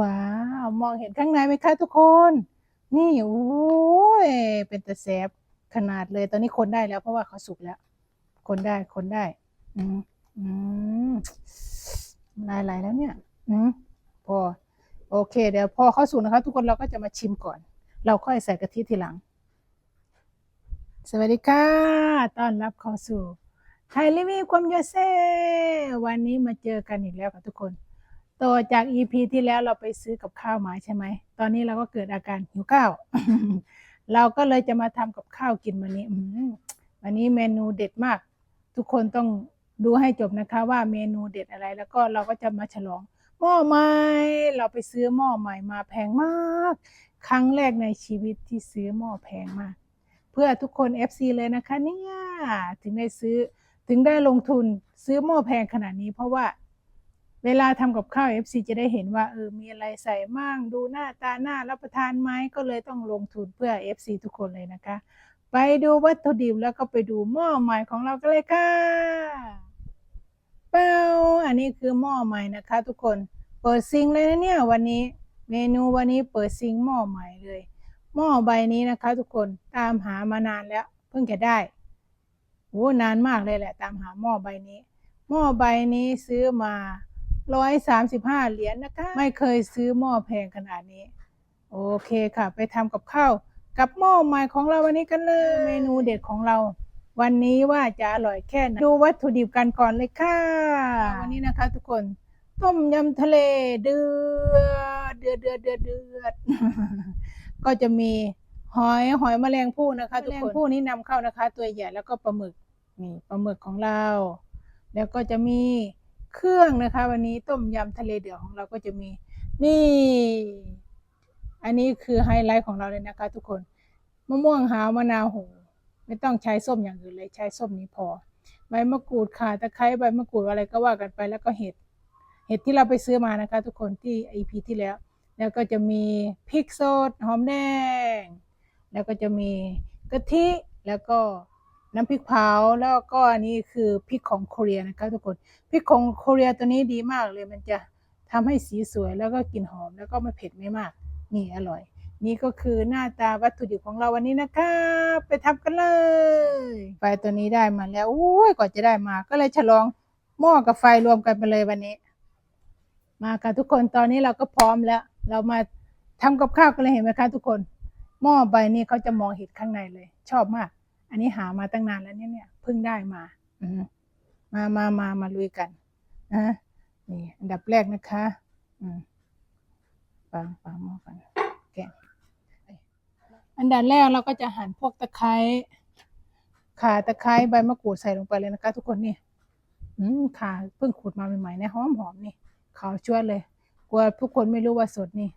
ว้าวมองเห็นข้างในไหมคะทุกคน นี่โอ้ยเป็นตะแสบขนาดเลยตอนนี้คนได้แล้ว เพราะว่าเขาสุกแล้ว คนได้คนได้ อืมอืมลายไหลแล้วเนี่ย อืมพอ โอเค เดี๋ยวพอเข้าสุกนะคะ ทุกคนเราก็จะมาชิมก่อน เราค่อยใส่กะทิทีหลัง สวัสดีค่ะต้อนรับเข้าสู่ไทยรีวิวความยเซวันนี้มาเจอกันอีกแล้วค่ะทุกคน ต่อจาก EP ที่แล้วเราไปซื้อกับข้าวมาใช่ไหม ตอนนี้เราก็เกิดอาการหิวข้าว เราก็เลยจะมาทำกับข้าวกินวันนี้อวันนี้เมนูเด็ดมาก ทุกคนต้องดูให้จบนะคะว่าเมนูเด็ดอะไร แล้วก็เราก็จะมาฉลองหม้อใหม่เราไปซื้อหม้อใหม่มาแพงมาก ครั้งแรกในชีวิตที่ซื้อหม้อแพงมาก เพื่อทุกคน FC เลยนะคะเนี่ยถึงได้ซื้อถึงได้ลงทุนซื้อหม้อแพงขนาดนี้เพราะว่า เวลาทำกับข้าว FC จะได้เห็นว่าเออมีอะไรใส่มั่งดูหน้าตาหน้ารับประทานไหมก็เลยต้องลงทุนเพื่อ FC ทุกคนเลยนะคะ ไปดูวัตถุดิบแล้วก็ไปดูหม้อใหม่ของเรากันเลยค่ะเป้าอันนี้คือหม้อใหม่นะคะ ทุกคนเปิดซิงเลยนะเนี่ยวันนี้เมนูวันนี้เปิดซิงหม้อใหม่เลย หม้อใบนี้นะคะ ทุกคนตามหามานานแล้ว เพิ่งจะได้โอ้นานมากเลยแหละ ตามหาหม้อใบนี้ หม้อใบนี้ซื้อมา ร้อยสามสิบห้าเหรียญนะคะ ไม่เคยซื้อหม้อแพงขนาดนี้ โอเคค่ะ ไปทำกับข้าวกับหม้อใหม่ของเราวันนี้กันเลย เมนูเด็ดของเรา วันนี้ว่าจะอร่อยแค่ไหนดูวัตถุดิบกันก่อนเลยค่ะ วันนี้นะคะทุกคนต้มยำทะเลเดือดเดือดเดือดเดือดเดือดก็จะมีหอยหอยแมลงภู่นะคะทุกคนผู้นี้นำเข้านะคะ ตัวใหญ่แล้วก็ปลาหมึกนี่ปลาหมึกของเรา แล้วก็จะมี เครื่องนะคะ วันนี้ต้มยำทะเลเดือดของเราก็จะมีนี่ อันนี้คือไฮไลท์ของเราเลยนะคะ ทุกคนมะม่วงหาวมะนาวโหไม่ต้องใช้ส้มอย่างอื่นเลยใช้ส้มนี้พอ ใบมะกรูดข่าตะไคร้ใบมะกรูดอะไรก็ว่ากันไปแล้วก็เห็ด เห็ดที่เราไปซื้อมานะคะ ทุกคนที่ EP ที่แล้ว แล้วก็จะมีพริกสดหอมแดง แล้วก็จะมีกะทิแล้วก็ น้ำพริกเผาแล้วก็อันนี้คือพริกของโคเรียนะคะทุกคนพริกของโคเรียตัวนี้ดีมากเลยมันจะทำให้สีสวยแล้วก็กลิ่นหอมแล้วก็ไม่เผ็ดไม่มาก นี่อร่อย นี่ก็คือหน้าตาวัตถุดิบของเราวันนี้นะคะ ไปทำกันเลยไฟตัวนี้ได้มาแล้วโอ้ยกว่าจะได้มาก็เลยฉลองหม้อกับไฟรวมกันไปเลยวันนี้ มาค่ะทุกคนตอนนี้เราก็พร้อมแล้ว เรามาทำกับข้าวกันเลยเห็นไหมคะทุกคนหม้อใบนี้เขาจะมองเห็นข้างในเลย ชอบมาก อันนี้หามาตั้งนานแล้วเนี่ยเนี่ยเพิ่งได้มาอืมามามามาลุยกันนะนี่อันดับแรกนะคะอืมปังปังม้อกันแกะอันดับแรกเราก็จะหั่นพวกตะไคร้ข่าตะไคร้ใบมะกรูดใส่ลงไปเลยนะคะ ทุกคนนี่อืมข่าเพิ่งขูดมาใหม่ๆเนี่ยหอมหอมนี่ขาวชวเลย กลัวทุกคนไม่รู้ว่าสดนี่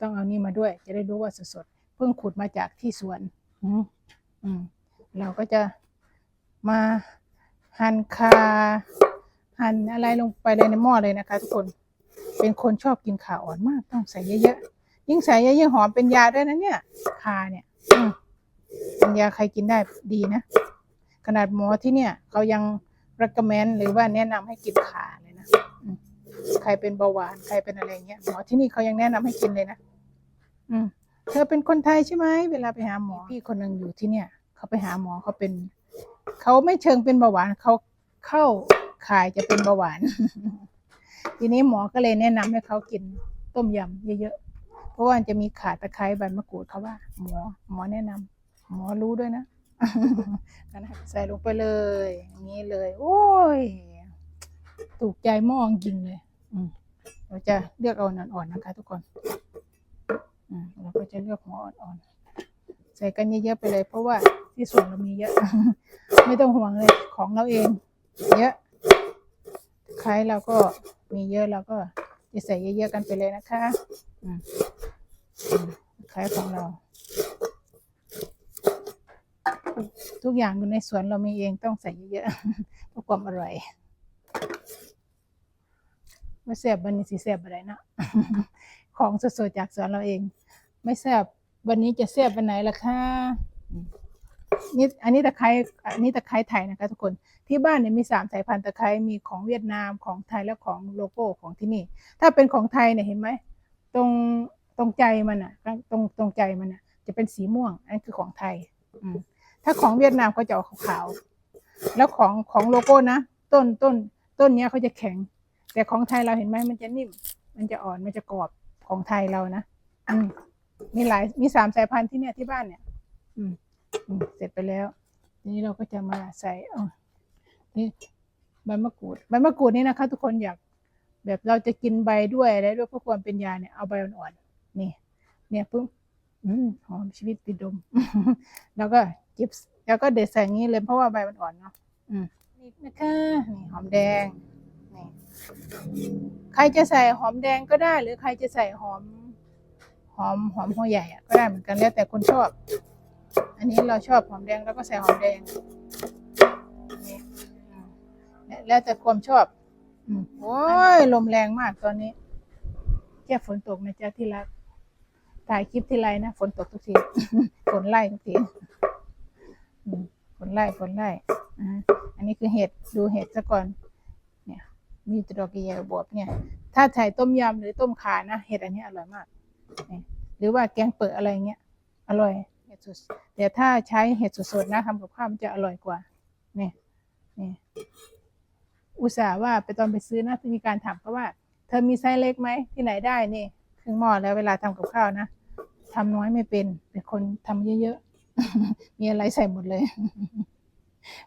ต้องเอานี่มาด้วย จะได้รู้ว่าสดสดเพิ่งขุดมาจากที่สวน อืมอืม เราก็จะมาหั่นคาหั่นอะไรลงไปเลยในหม้อเลยนะคะ ทุกคนเป็นคนชอบกินขาอ่อนมากต้องใส่เยอะๆยิ่งใส่เยอะยิ่งหอมเป็นยาด้วยนะเนี่ยคาเนี่ยเป็นยาใครกินได้ดีนะ ขนาดหมอที่เนี่ยเขายัง recommend หรือว่าแนะนำให้กินขาเลยนะใครเป็นเบาหวานใครเป็นอะไรเงี้ยหมอที่นี่เขายังแนะนำให้กินเลยนะอืมเธอเป็นคนไทยใช่ไหมเวลาไปหาหมอพี่คนหนึ่งอยู่ที่เนี่ย เขาไปหาหมอเขาเป็น เขาไม่เชิงเป็นเบาหวานเขาเข้าข่ายจะเป็นเบาหวาน ทีนี้หมอก็เลยแนะนำให้เขากินต้มยำเยอะๆ เพราะว่าจะมีขาตะไคร้ใบมะกรูดเขาว่า หมอหมอแนะนำหมอรู้ด้วยนะนั่นนะใส่ลงไปเลยอย่างนี้เลย โอ้ยถูกใจมอจริงเลยอืเราจะเลือกเอาอ่อนๆนะคะ ทุกคนอืเราก็จะเลือกหัวอ่อนๆใส่กันเยอะๆไปเลย เพราะว่า ที่สวนเรามีเยอะ ไม่ต้องห่วงเลยของเราเอง เยอะใครเราก็มีเยอะเราก็จะใส่เยอะๆกันไปเลยนะคะอืมอืมใครของเรา ทุกอย่างอยู่ในสวนเรามีเองต้องใส่เยอะๆเพื่อความอร่อยไม่แซ่บวันนี้สิแซ่บอะไรนะของสดๆจากสวนเราเอง ไม่แซ่บวันนี้จะแซ่บวันไหนล่ะคะ นี่อันนี้ตะไคร้อันนี้ตะไคร้ไทยนะคะทุกคนที่บ้านเนี่ยมีสามสายพันธุ์ตะไคร้มีของเวียดนามของไทยและของโลโก้ของที่นี่ ถ้าเป็นของไทยเนี่ยเห็นไหมตรงตรงใจมันอะตรงตรงใจมันอะ จะเป็นสีม่วง อันนนคือของไทยอืมถ้าของเวียดนามเขาจะออกขาวๆแล้วของของโลโก้นะต้นต้นต้นเนี้ยเขาจะแข็ง แต่ของไทยเราเห็นไหมมันจะนิ่ม มันจะอ่อนมันจะกรอบของไทยเรานะอืมมีหลายมีสามสายพันธุ์ที่เนี่ยที่บ้านเนี่ย อืม เสร็จไปแล้วทีนี้เราก็จะมาใส่เอานี่ใบมะกรูดใบมะกรูดนี่นะคะ ทุกคนอยากแบบเราจะกินใบด้วยอะไรด้วยเพื่อความเป็นยาเนี่ยเอาใบอ่อนๆนี่ เนี่ยปุ๊บอืมหอมชีวิตติดดม แล้วก็จิบแล้วก็เด็ดใส่อย่างนี้เลยเพราะว่าใบมันอ่อนเนาะอืมนี่นะคะนี่หอมแดงนี่ใครจะใส่หอมแดงก็ได้ หรือใครจะใส่หอม หอมหอมหัวใหญ่อะก็ได้เหมือนกันแล้วแต่คนชอบ อันนี้เราชอบหอมแดงแล้วก็ใส่หอมแดงนี่แล้วแล้วแต่ความชอบอโอ้ยลมแรงมากตอนนี้แค่ฝนตกนะจ๊ะที่รักถ่ายคลิปที่ไรนะฝนตกทุกทีฝนไล่ทุกทีฝนไล่ฝนไล่อันนี้คือเห็ดดูเห็ดซะก่อน เนี่ย มีตรอกเกียบวบเนี่ย ถ้าใส่ต้มยำหรือต้มข่านะเห็ดอันนี้อร่อยมากหรือว่าแกงเปิดอะไรเงี้ยอร่อย ดสดแต่ถ้าใช้เห็ดสดๆนะทำกับข้าวมันจะอร่อยกว่านี่นี่อุตส่าห์ว่าไปตอนไปซื้อนะมีการถามเขาว่า เธอมีไซส์เล็กไหมที่ไหนได้นี่ครึ่งหม้อแล้วเวลาทำกับข้าวนะทำน้อยไม่เป็นเป็นคนทำเยอะๆมีอะไรใส่หมดเลย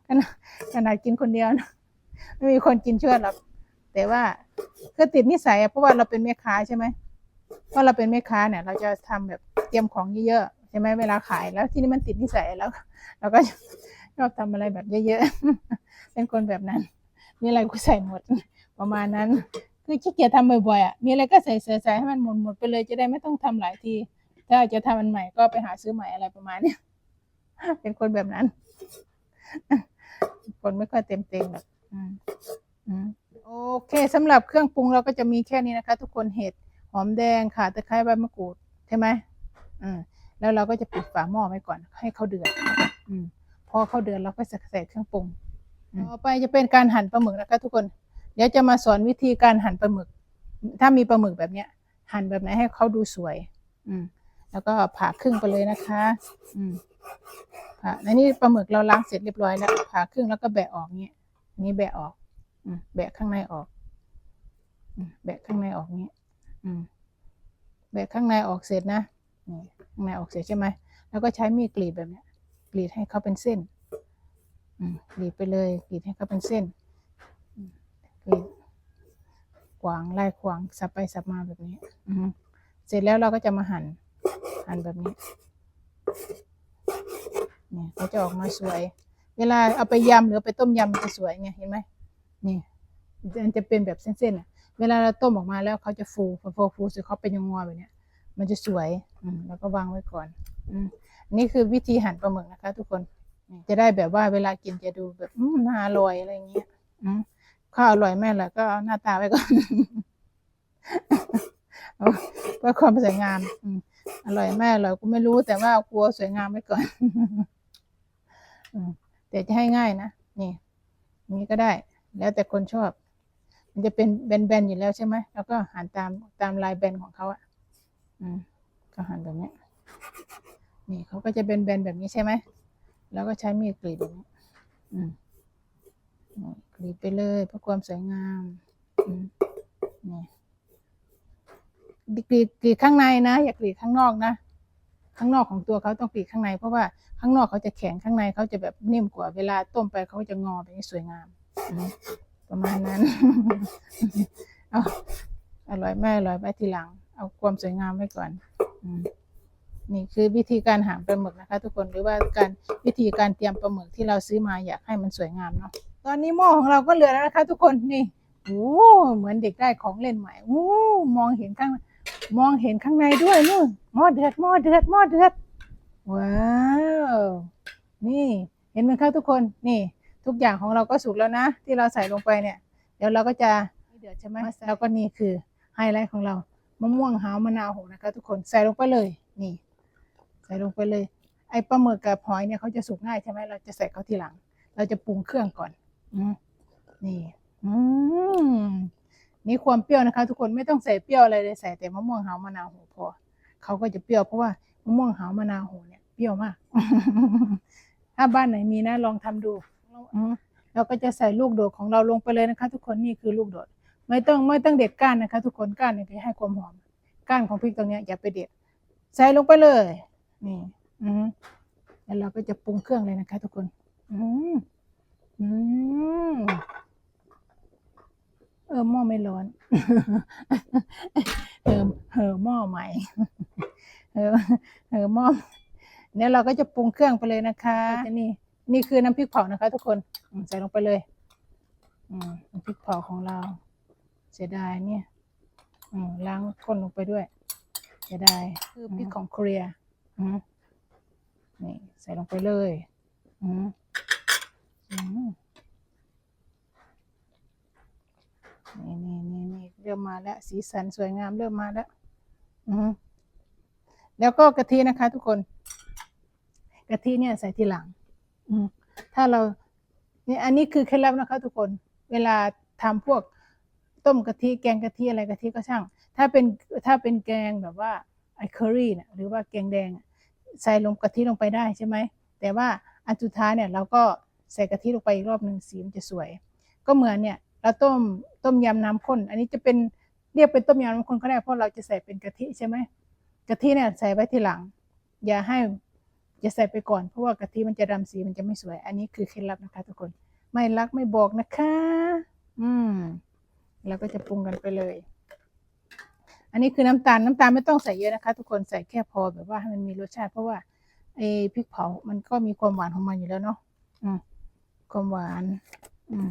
ขนาดขนาดกินคนเดียวนะไม่มีคนกินช่วยหรอกแต่ว่าก็ติดนิสัยเพราะว่าเราเป็นแม่ค้าใช่ไหมเพราะเราเป็นแม่ค้าเนี่ย เราจะทำแบบเตรียมของเยอะๆ ใช่ไหมเวลาขายแล้วที่นี่มันติดนิสัยแล้วเราก็ชอบทำอะไรแบบเยอะๆ เป็นคนแบบนั้น มีอะไรก็ใส่หมดประมาณนั้น คือขี้เกียจทำบ่อยๆอะมีอะไรก็ใส่ใส่ใส่ให้มันหมดหมดไปเลยจะได้ไม่ต้องทำหลายที ถ้าจะทำมันใหม่ก็ไปหาซื้อใหม่อะไรประมาณนี้เป็นคนแบบนั้น คนไม่ค่อยเต็มเต็งหรอกอืมอืมโอเคสำหรับเครื่องปรุงเราก็จะมีแค่นี้นะคะ ทุกคนเห็ดหอมแดงข่าตะไคร้ใบมะกรูดใช่ไหมอืม แล้วเราก็จะปิดฝาหม้อไว้ก่อนให้เขาเดือดอืมพอเขาเดือดเราก็จะใส่เครื่องปรุงอืมต่อไปจะเป็นการหั่นปลาหมึกนะคะทุกคน เดี๋ยวจะมาสอนวิธีการหั่นปลาหมึก ถ้ามีปลาหมึกแบบเนี้ย หั่นแบบไหนให้เขาดูสวย อืมแล้วก็ผ่าครึ่งไปเลยนะคะ อืมผ่าในนี้ปลาหมึกเราล้างเสร็จเรียบร้อยแล้วผ่าครึ่งแล้วก็แบะออกเงี้ยอันนี้แบะออก อืมแบะข้างในออกอืมแบะข้างในออกเงี้ยอืมแบะข้างในออกเสร็จนะนี่ ข้างในออกเสร็จใช่ไหม แล้วก็ใช้มีดกรีดแบบนี้กรีดให้เขาเป็นเส้นกรีดไปเลยกรีดให้เขาเป็นเส้นกรีดขวางไล่ขวางสับไปสับมาแบบนี้อืเสร็จแล้วเราก็จะมาหั่นหั่นแบบนี้เนี่ยเขาจะออกมาสวย เวลาเอาไปยำหรือไปต้มยำมันจะสวยไงเห็นไหมนี่มันจะเป็นแบบเส้นๆอะ เวลาเราต้มออกมาแล้วเขาจะฟูพอฟูฟูสุดเขาเป็นยงงอแบบนี้ มันจะสวยอืมแล้วก็วางไว้ก่อนอืมอันนี่คือวิธีหั่นปลาหมึกนะคะ ทุกคนนี่จะได้แบบว่าเวลากินจะดูแบบอืมน่าอร่อยอะไรอย่างเงี้ยอืมข้าวอร่อยแม่แหละก็เอาหน้าตาไว้ก่อน เอาเพื่อความสวยงามอืมอร่อยแม่อร่อยกูไม่รู้แต่ว่ากลัวสวยงามไว้ก่อน อืมแต่จะให้ง่ายนะนี่นี้ก็ได้ แล้วแต่คนชอบ มันจะเป็นแบนๆอยู่แล้วใช่ไหมแล้วก็หั่นตามตามลายแบนของเขาอะ อืมก็หั่นแบบนี้นี่เขาก็จะเป็นแบนแบบนี้ใช่ไหม แล้วก็ใช้มีดกรีดแบบนี้อืมกรีดไปเลยเพื่อความสวยงามอืมนี่กรีดกรีดข้างในนะ อย่ากรีดข้างนอกนะ ข้างนอกของตัวเขาต้องกรีดข้างในเพราะว่าข้างนอกเขาจะแข็งข้างในเขาจะแบบนิ่มกว่าเวลาต้มไปเขาจะงอแบบนี้สวยงามประมาณนั้นออร่อยไม่อร่อยไว้ทีหลัง เอาความสวยงามไว้ก่อนอืมนี่คือวิธีการหาปลาหมึกนะคะ ทุกคนหรือว่าการวิธีการเตรียมปลาหมึกที่เราซื้อมาอยากให้มันสวยงามเนาะตอนนี้หม้อของเราก็เหลือแล้วนะคะ ทุกคนนี่โอ้เหมือนเด็กได้ของเล่นใหม่โอ้มองเห็นข้างมองเห็นข้างในด้วยนู่นหม้อเดือดหม้อเดือดหม้อเดือดว้าวนี่เห็นไหมคะทุกคนนี่ทุกอย่างของเราก็สุกแล้วนะ ที่เราใส่ลงไปเนี่ย เดี๋ยวเราก็จะเดือดใช่ไหมแล้วก็นี่คือไฮไลท์ของเรา มะม่วงหาวมะนาวโหนะคะ ทุกคนใส่ลงไปเลยนี่ ใส่ลงไปเลย ไอ้ปลาหมึกกับหอยเนี่ยเขาจะสุกง่ายใช่ไหมเราจะใส่เขาทีหลัง เราจะปรุงเครื่องก่อนอืนี่อืมนี่ความเปรี้ยวนะคะ ทุกคนไม่ต้องใส่เปรี้ยวอะไรเลยใส่แต่มะม่วงหาวมะนาวโหพอเขาก็จะเปรี้ยวเพราะว่ามะม่วงหาวมะนาวโหเนี่ยเปรี้ยวมาก ถ้าบ้านไหนมีนะลองทำดูเราก็จะใส่ลูกโดดของเราลงไปเลยนะคะ ทุกคนนี่คือลูกโดด ไม่ต้องไม่ต้องเด็ดก้านนะคะ ทุกคนก้านเนี่ยจะให้ความหอมก้านของพริกตรงนี้อย่าไปเด็ด ใส่ลงไปเลย นี่ อืมแล้วเราก็จะปรุงเครื่องเลยนะคะ ทุกคน อืมอืมเออหม้อไม่ร้อนเออเออหม้อใหม่เออเออหม้อเนี่ยเราก็จะปรุงเครื่องไปเลยนะคะนี่นี่คือน้ำพริกเผานะคะ ทุกคนใส่ลงไปเลย อืมน้ำพริกเผาของเรา สียดายเนี่ยล้างก้นลงไปด้วย เสียดายคือพริกของเกรียนี่ใส่ลงไปเลยอืมอืมนี่นี่นี่นี่เริ่มมาแล้ว สีสันสวยงามเริ่มมาแล้วอืแล้วก็กะทินะคะ ทุกคน กะทิเนี่ยใส่ทีหลังอืถ้าเราเนี่ยอันนี้คือเคล็ดลับนะคะ ทุกคน เวลาทำพวก ต้มกะทิแกงกะทิอะไรกะทิก็ช่าง ถ้าเป็นถ้าเป็นแกงแบบว่าไอเคอรี่เนี่ยหรือว่าแกงแดงใส่ลงกะทิลงไปได้ใช่ไหมแต่ว่าอันสุดท้ายเนี่ยเราก็ใส่กะทิลงไปอีกรอบหนึ่งสีมันจะสวย ก็เหมือนเนี่ยเราต้มต้มยำน้ำข้น อันนี้จะเป็นเรียกเป็นต้มยำน้ำข้นก็ได้เพราะเราจะใส่เป็นกะทิใช่ไหมกะทิเนี่ยใส่ไว้ทีหลัง อย่าให้จะใส่ไปก่อนเพราะว่ากะทิมันจะดำสีมันจะไม่สวย อันนี้คือเคล็ดลับนะคะทุกคน ไม่รักไม่บอกนะคะ อืม เราก็จะปรุงกันไปเลย อันนี้คือน้ำตาลน้ำตาลไม่ต้องใส่เยอะนะคะ ทุกคนใส่แค่พอแบบว่าให้มันมีรสชาติ เพราะว่าไอ้พริกเผา มันก็มีความหวานของมันอยู่แล้วเนาะอืมความหวาน อืม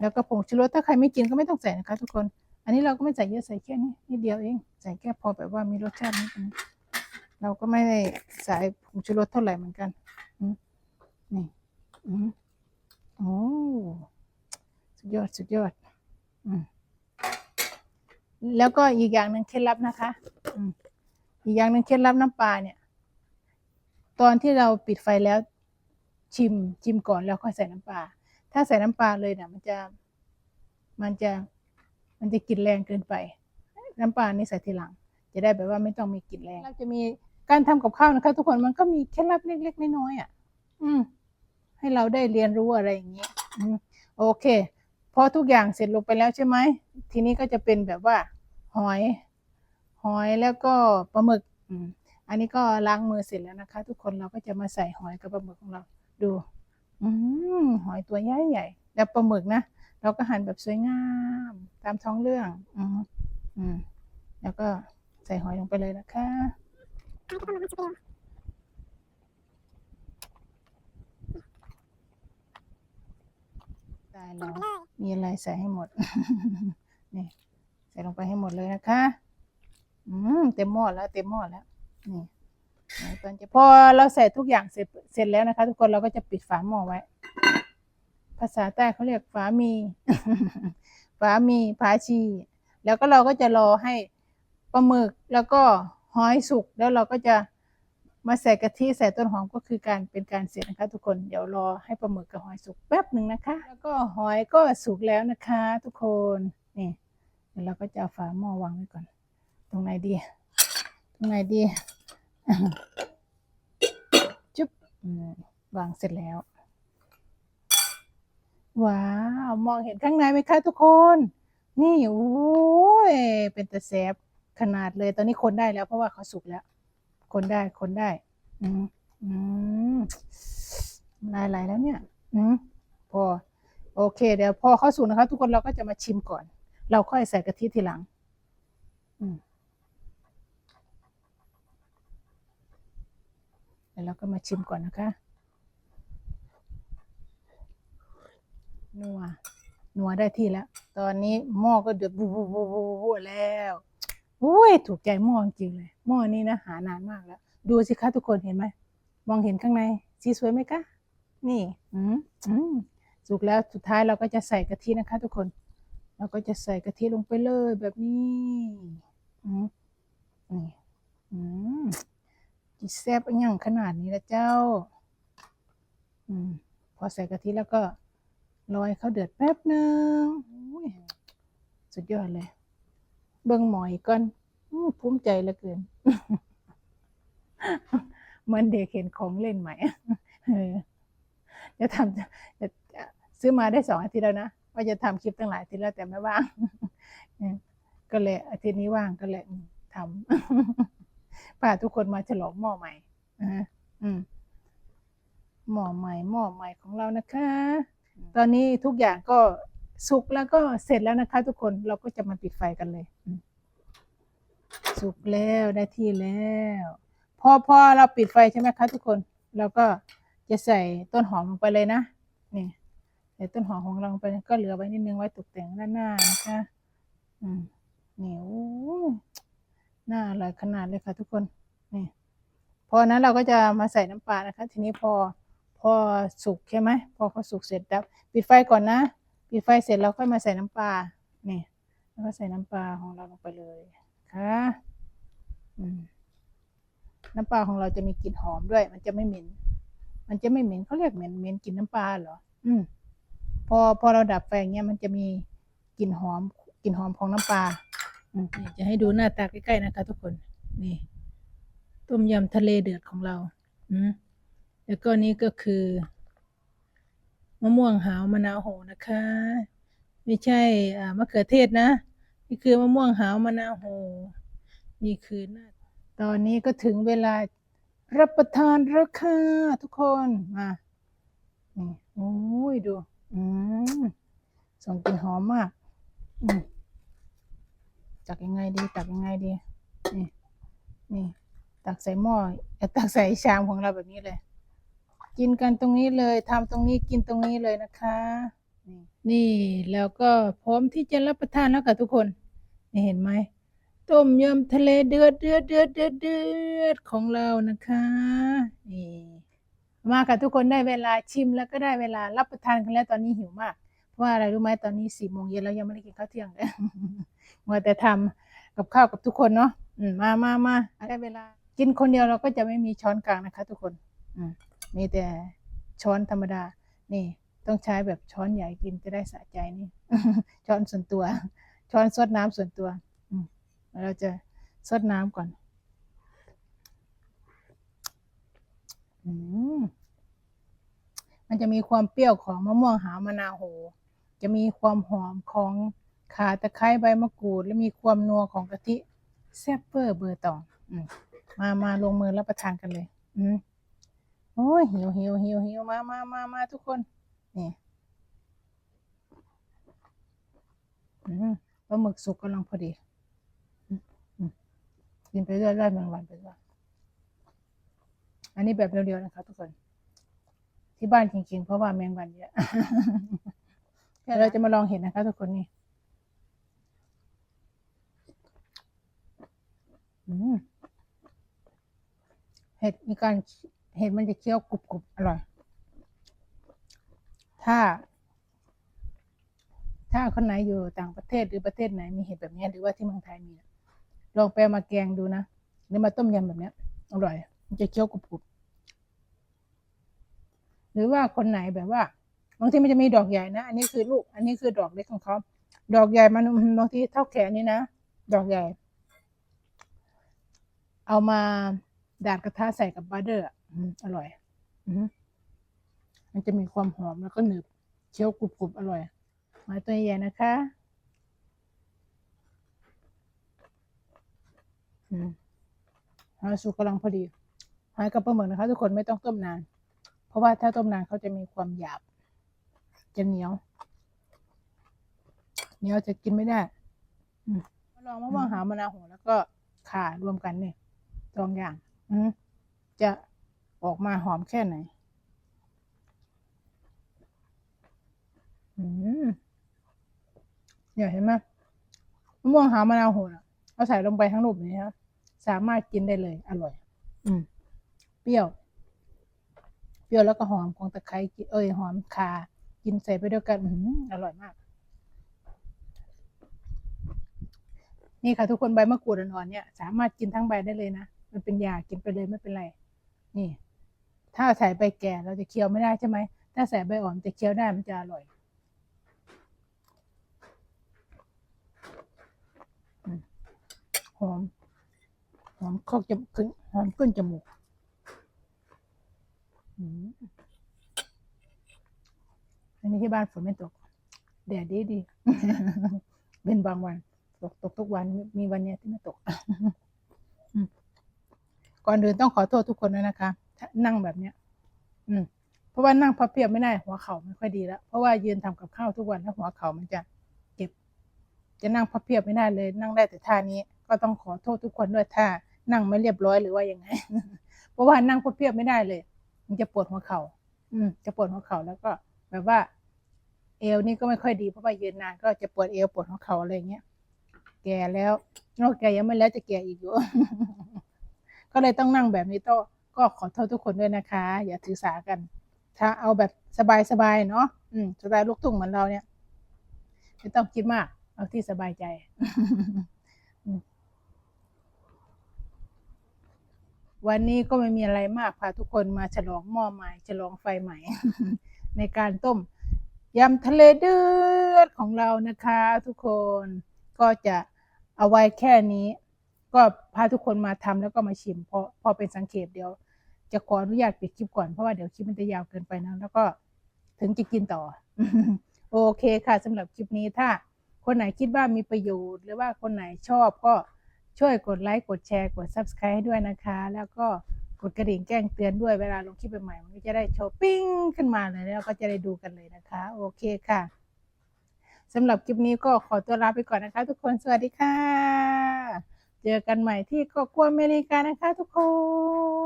แล้วก็ผงชูรสถ้าใครไม่กินก็ไม่ต้องใส่นะคะ ทุกคน อันนี้เราก็ไม่ใส่เยอะใส่แค่นี้นิดเดียวเอง ใส่แค่พอแบบว่ามีรสชาตินิดนึงเราก็ไม่ได้ใส่ผงชูรสเท่าไหร่เหมือนกันอืมนี่อืมโอ้สุดยอด สุดยอด อืม แล้วก็อีกอย่างหนึ่งเคล็ดลับนะคะอีกอย่างหนึ่งเคล็ดลับน้ำปลาเนี่ย ตอนที่เราปิดไฟแล้วชิมชิมก่อนแล้วค่อยใส่น้ำปลาถ้าใส่น้ำปลาเลยเนี่ยมันจะ มันจะมันจะกลิ่นแรงเกินไป น้ำปลานี่ใส่ทีหลัง จะได้แบบว่าไม่ต้องมีกลิ่นแรงเราจะมีการทำกับข้าวนะคะ ทุกคนมันก็มีเคล็ดลับเล็กๆน้อยๆอะ อืม ให้เราได้เรียนรู้อะไรอย่างเงี้ยโอเค พอทุกอย่างเสร็จลงไปแล้วใช่ไหม ทีนี้ก็จะเป็นแบบว่า หอย หอยแล้วก็ปลาหมึก อันนี้ก็ล้างมือเสร็จแล้วนะคะ ทุกคนเราก็จะมาใส่หอยกับปลาหมึกของเรา ดูอืมหอยตัวใหญ่ใหญ่แล้วปลาหมึกนะ เราก็หั่นแบบสวยงาม ตามท้องเรื่อง อืมอืมแล้วก็ใส่หอยลงไปเลยนะคะ ตายแล้วมีอะไรใส่ให้หมด นี่ ใส่ลงไปให้หมดเลยนะคะ อืมเต็มหม้อแล้ว เต็มหม้อแล้ว นี่ไหนตอนจะพอเราใส่ทุกอย่างเสร็จเสร็จแล้วนะคะ ทุกคนเราก็จะปิดฝาหม้อไว้ ภาษาใต้เขาเรียกฝามีฝามีฝาชี แล้วก็เราก็จะรอให้ปลาหมึกแล้วก็หอยสุกแล้วเราก็จะ มาใส่กะทิใส่ต้นหอมก็คือการเป็นการเสร็จนะคะ ทุกคนเดี๋ยวรอให้ปลาหมึกกับหอยสุกแป๊บหนึ่งนะคะ แล้วก็หอยก็สุกแล้วนะคะ ทุกคนนี่เดี๋ยวเราก็จะเอาฝาหม้อวางไว้ก่อน ตรงไหนดี ตรงไหนดีจุ๊บวางเสร็จแล้วว้าวมองเห็นข้างในไหมคะทุกคน นี่โอ้ยเป็นตะแซบขนาดเลยตอนนี้คนได้แล้วเพราะว่าเขาสุกแล้ว คนได้คนได้ อืมอืมลายไหลแล้วเนี่ย อืมพอ โอเค เดี๋ยวพอเข้าสุกนะคะ ทุกคนเราก็จะมาชิมก่อน เราค่อยใส่กะทิทีหลัง อืมเดี๋ยวเราก็มาชิมก่อนนะคะนัวนัวได้ที่แล้ว ตอนนี้หม้อก็เดือดบูบูบูบูบูแล้ว อุ้ยถูกใจหม้อจริงเลยหม้อนี้นะหานานมากแล้ว ดูสิคะทุกคนเห็นไหมมองเห็นข้างในสีสวยไหมคะนี่อืมอืมสุกแล้วสุดท้ายเราก็จะใส่กะทินะคะ ทุกคน เราก็จะใส่กะทิลงไปเลยแบบนี้อืมนี่อืมจิแซ่บอย่างขนาดนี้ละเจ้า อืมพอใส่กะทิแล้วก็รอให้เขาเดือดแป๊บหนึ่งอุ้ยสุดยอดเลย เบิ่งหมอยก่อนอื้อภูมิใจเหลือเกินเหมือนเด็กเห็นของเล่นใหม่เออจะทำจะจะจะซื้อมาได้สองอาทิตย์แล้วนะว่าจะทำคลิปตั้งหลายอาทิตย์แล้วแต่ไม่ว่างเออก็เลยอาทิตย์นี้ว่างก็เลยอืมทำพาทุกคนมาฉลองหม้อใหม่นะฮะอืมหม้อใหม่หม้อใหม่ของเรานะคะ ตอนนี้ทุกอย่างก็ สุกแล้วก็เสร็จแล้วนะคะ ทุกคนเราก็จะมาปิดไฟกันเลย สุกแล้วได้ที่แล้ว พอพอเราปิดไฟใช่ไหมคะทุกคนเราก็จะใส่ต้นหอมลงไปเลยนะนี่ใส่ต้นหอมของเราลงไปก็เหลือไว้นิดนึงไว้ตกแต่งด้านหน้านะคะอืมนี่โอ้ยน่าอร่อยขนาดเลยค่ะ ทุกคนนี่พอนั้นเราก็จะมาใส่น้ำปลานะคะ ทีนี้พอพอสุกใช่ไหมพอเขาสุกเสร็จแล้วปิดไฟก่อนนะ ปิดไฟเสร็จเราค่อยมาใส่น้ำปลานี่แล้วก็ใส่น้ำปลาของเราลงไปเลยค่ะน้ำปลาของเราจะมีกลิ่นหอมด้วย มันจะไม่เหม็น มันจะไม่เหม็นเขาเรียกเหม็นเหม็นกลิ่นน้ำปลาเหรอ อืม พอพอเราดับไฟเงี้ยมันจะมีกลิ่นหอมกลิ่นหอมของน้ำปลาอืมจะให้ดูหน้าตาใกล้ๆนะคะทุกคน นี่ ต้มยำทะเลเดือดของเรา อืมแล้วก็นี้ก็คือ มะม่วงหาวมะนาวโหนะคะ ไม่ใช่อ่ามะเขือเทศนะ นี่คือมะม่วงหาวมะนาวโห นี่คือหน้าตอนนี้ก็ถึงเวลารับประทานแล้วค่ะทุกคนมานี่โอ้ยดู อืมส่งกลิ่นหอมมากอืมตักยังไงดี ตักยังไงดี นี่นี่ ตักใส่หม้อตักใส่ชามของเราแบบนี้เลย กินกันตรงนี้เลยทำตรงนี้กินตรงนี้เลยนะคะ นี่แล้วก็พร้อมที่จะรับประทานแล้วค่ะทุกคน นี่เห็นไหมต้มยำทะเลเดือดเดือดเดือดเดือดเดือดของเรานะคะนี่มาค่ะทุกคนได้เวลาชิมแล้วก็ได้เวลารับประทานกันแล้วตอนนี้หิวมากเพราะว่าอะไรรู้ไหมตอนนี้สี่โมงเย็นแล้วยังไม่ได้กินข้าวเที่ยงเลยมัวแต่ทำกับข้าวกับทุกคนเนาะมมามามาได้เวลา กินคนเดียวเราก็จะไม่มีช้อนกลางนะคะ ทุกคน อืม มีแต่ช้อนธรรมดา นี่ต้องใช้แบบช้อนใหญ่กินจะได้สะใจนี่ ช้อนส่วนตัว ช้อนซดน้ำส่วนตัวเราจะซดน้ำก่อน อืมมันจะมีความเปรี้ยวของมะม่วงหาวมะนาวโห จะมีความหอมของข่าตะไคร้ใบมะกรูด และมีความนัวของกะทิแซ่บเวอร์เบอร์ตองอมมามาลงมือรับประทานกันเลย อืม โอ้ยหิวหิวหิวหิวมามามามาทุกคน นี่ปลาหมึกสุกกำลังพอดี กินไปเรื่อยๆได้แมงวันไปด้วยอันนี้แบบเรียวๆนะคะทุกคน ที่บ้านจริงๆ เพราะว่าแมงวันเยอะเดี๋ยวเราจะมาลองเห็ดนะคะทุกคนนี่เห็ดมีการ เห็ดมันจะเคี้ยวกรุบๆอร่อย ถ้า ถ้าคนไหนอยู่ต่างประเทศหรือประเทศไหนมีเห็ดแบบนี้หรือว่าที่เมืองไทยมีลองไปเอามาแกงดูนะหรือมาต้มยำแบบนี้อร่อย มันจะเคี้ยวกรุบๆหรือว่าคนไหนแบบว่าบางทีมันจะมีดอกใหญ่นะ อันนี้คือลูก อันนี้คือดอกเล็กของเขาดอกใหญ่มันบางทีเท่าแขนนี่นะ ดอกใหญ่ เอามาดาดกระทะใส่กับบัตเตอร์ อร่อย อืมันจะมีความหอมแล้วก็หนึบเคี้ยวกรุบๆอร่อยม้ตัวใหญ่นะคะอืมหอยสุกกำลังพอดีหอยกับปลาหมึกนะคะ ทุกคนไม่ต้องต้มนาน เพราะว่าถ้าต้มนานเขาจะมีความหยาบ จะเหนียว เหนียวจะกินไม่ได้มาลองมะม่วงหาวมะนาวโหแล้วก็ข่ารวมกันเนี่ยสองอย่างจะ ออกมาหอมแค่ไหน อืมเนี่ยเห็นไหมมะม่วงหาวมะนาวโหน่ะเอาใส่ลงไปทั้งลูกนี้ครับสามารถกินได้เลย อร่อย อืม เปรี้ยว เปรี้ยวแล้วก็หอมของตะไคร้เอ้ยหอมคา กินใส่ไปด้วยกันอืมอร่อยมาก นี่ค่ะทุกคนใบมะกรูดอ่อนๆเนี่ย สามารถกินทั้งใบได้เลยนะ มันเป็นยากินไปเลยไม่เป็นไร นี่ ถ้าใส่ใบแก่เราจะเคี้ยวไม่ได้ใช่ไหม ถ้าใส่ใบอ่อนจะเคี้ยวได้มันจะอร่อยหอมหอมเข้าจมูกขึ้นหอมขึ้นจมูกอันนี้ที่บ้านฝนไม่ตก แดดดีดี เป็นบางวัน ตกตกทุกวันมีวันเนี้ยที่ไม่ตกก่อนอื่นต้องขอโทษทุกคนด้วยนะคะ นั่งแบบเนี้ย อืม เพราะว่านั่งพับเพียบไม่ได้หัวเข่าไม่ค่อยดีแล้ว เพราะว่ายืนทำกับข้าวทุกวันแล้วหัวเข่ามันจะเจ็บ จะนั่งพับเพียบไม่ได้เลย นั่งได้แต่ท่านี้ ก็ต้องขอโทษทุกคนด้วยถ้านั่งไม่เรียบร้อยหรือว่ายังไง เพราะว่านั่งพับเพียบไม่ได้เลย มันจะปวดหัวเข่า อืม จะปวดหัวเข่าแล้วก็ แบบว่า เอวนี่ก็ไม่ค่อยดีเพราะว่ายืนนานก็จะปวดเอวปวดหัวเข่าอะไรเงี้ย แก่แล้วนอกแก่ยังไม่แล้วจะแก่อีกอยู่ก็เลยต้องนั่งแบบนี้ต้อ ก็ขอโทษทุกคนด้วยนะคะ อย่าถือสากัน ถ้าเอาแบบสบายๆเนาะอืมสไตล์ลูกทุ่งเหมือนเราเนี่ยไม่ต้องคิดมาก เอาที่สบายใจวันนี้ก็ไม่มีอะไรมากพาทุกคนมาฉลองหม้อใหม่ฉลองไฟใหม่ ในการต้มยำทะเลเดือดของเรานะคะ ทุกคนก็จะเอาไว้แค่นี้ ก็พาทุกคนมาทำแล้วก็มาชิมพราะพอเป็นสังเกตเดี๋ยว จะขออนุญาตปิดคลิปก่อนเพราะว่าเดี๋ยวคลิปมันจะยาวเกินไปนะแล้วก็ถึงจะกินต่อ โอเคค่ะสำหรับคลิปนี้ถ้า คนไหนคิดว่ามีประโยชน์ หรือว่าคนไหนชอบก็ช่วยกดไลค์กดแชร์กด subscribe ให้ด้วยนะคะ แล้วก็กดกระดิ่งแจ้งเตือนด้วยเวลาลงคลิปใหม่ๆมันก็จะได้โชว์ปิ้งขึ้นมาเลยแล้วก็จะได้ดูกันเลยนะคะ โอเคค่ะสำหรับคลิปนี้ก็ขอตัวลาไปก่อนนะคะ ทุกคนสวัสดีค่ะ เจอกันใหม่ที่ก็กลัวอเมริกานะคะทุกค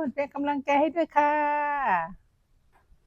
น เป็นกำลังใจให้ด้วยค่ะ